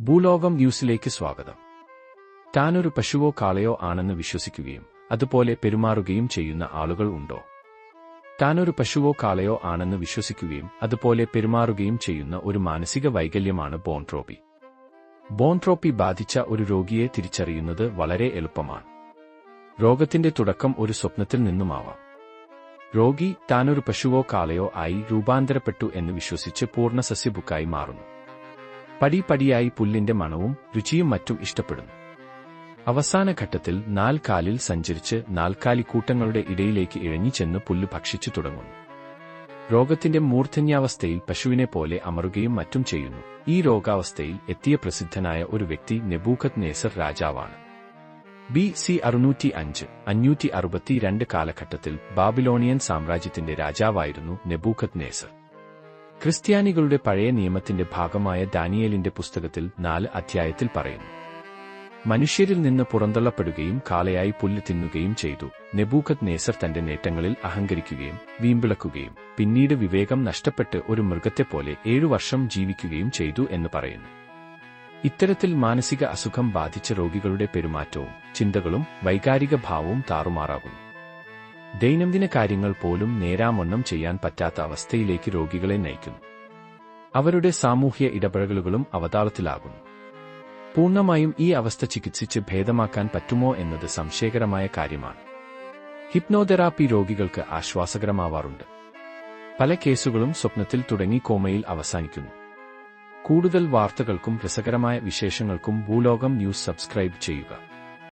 ഭൂലോകം ന്യൂസിലേക്ക് സ്വാഗതം. താനൊരു പശുവോ കാളയോ ആണെന്ന് വിശ്വസിക്കുകയും അതുപോലെ പെരുമാറുകയും ചെയ്യുന്ന ആളുകൾ ഉണ്ടോ? താനൊരു പശുവോ കാളയോ ആണെന്ന് വിശ്വസിക്കുകയും അതുപോലെ പെരുമാറുകയും ചെയ്യുന്ന ഒരു മാനസിക വൈകല്യമാണ് ബോൺട്രോപ്പി. ബോൺട്രോപ്പി ബാധിച്ച ഒരു രോഗിയെ തിരിച്ചറിയുന്നത് വളരെ എളുപ്പമാണ്. രോഗത്തിന്റെ തുടക്കം ഒരു സ്വപ്നത്തിൽ നിന്നുമാവാം. രോഗി താനൊരു പശുവോ കാളയോ ആയി രൂപാന്തരപ്പെട്ടു എന്ന് വിശ്വസിച്ച് പൂർണ സസ്യബുക്കായി മാറുന്നു. പടിപടിയായി പുല്ലിന്റെ മണവും രുചിയും മറ്റും ഇഷ്ടപ്പെടുന്നു. അവസാന ഘട്ടത്തിൽ നാൽക്കാലിൽ സഞ്ചരിച്ച് നാൽക്കാലിക്കൂട്ടങ്ങളുടെ ഇടയിലേക്ക് ഇഴഞ്ഞു ചെന്ന് പുല്ല് ഭക്ഷിച്ചു തുടങ്ങുന്നു. രോഗത്തിന്റെ മൂർധന്യാവസ്ഥയിൽ പശുവിനെ പോലെ അമറുകയും മറ്റും ചെയ്യുന്നു. ഈ രോഗാവസ്ഥയിൽ എത്തിയ പ്രസിദ്ധനായ ഒരു വ്യക്തി നെബൂഖത് നേസർ രാജാവാണ്. ബി സി അറുന്നൂറ്റി അഞ്ച് അഞ്ഞൂറ്റി അറുപത്തിരണ്ട് കാലഘട്ടത്തിൽ ബാബിലോണിയൻ സാമ്രാജ്യത്തിന്റെ രാജാവായിരുന്നു നെബൂഖത് നേസർ. ക്രിസ്ത്യാനികളുടെ പഴയ നിയമത്തിന്റെ ഭാഗമായ ദാനിയേലിന്റെ പുസ്തകത്തിൽ നാല് അധ്യായത്തിൽ പറയുന്നു. മനുഷ്യരിൽ നിന്ന് പുറന്തള്ളപ്പെടുകയും കാലയായി പുല്ല് തിന്നുകയും ചെയ്തു. നെബൂഖത് നേസർ തന്റെ നേട്ടങ്ങളിൽ അഹങ്കരിക്കുകയും വീമ്പിളക്കുകയും പിന്നീട് വിവേകം നഷ്ടപ്പെട്ട് ഒരു മൃഗത്തെപ്പോലെ ഏഴു വർഷം ജീവിക്കുകയും ചെയ്തു എന്ന് പറയുന്നു. ഇത്തരത്തിൽ മാനസിക അസുഖം ബാധിച്ച രോഗികളുടെ പെരുമാറ്റവും ചിന്തകളും വൈകാരിക ഭാവവും താറുമാറാകുന്നു. ദൈനംദിന കാര്യങ്ങൾ പോലും നേരാമണ്ണം ചെയ്യാൻ പറ്റാത്ത അവസ്ഥയിലേക്ക് രോഗികളെ നയിക്കുന്നു. അവരുടെ സാമൂഹ്യ ഇടപഴകലുകളും അവതാളത്തിലാകുന്നു. പൂർണമായും ഈ അവസ്ഥ ചികിത്സിച്ച് ഭേദമാക്കാൻ പറ്റുമോ എന്നത് സംശയകരമായ കാര്യമാണ്. ഹിപ്നോതെറാപ്പി രോഗികൾക്ക് ആശ്വാസകരമാവാറുണ്ട്. പല കേസുകളും സ്വപ്നത്തിൽ തുടങ്ങി കോമയിൽ അവസാനിക്കുന്നു. കൂടുതൽ വാർത്തകൾക്കും രസകരമായ വിശേഷങ്ങൾക്കും ഭൂലോകം ന്യൂസ് സബ്സ്ക്രൈബ് ചെയ്യുക.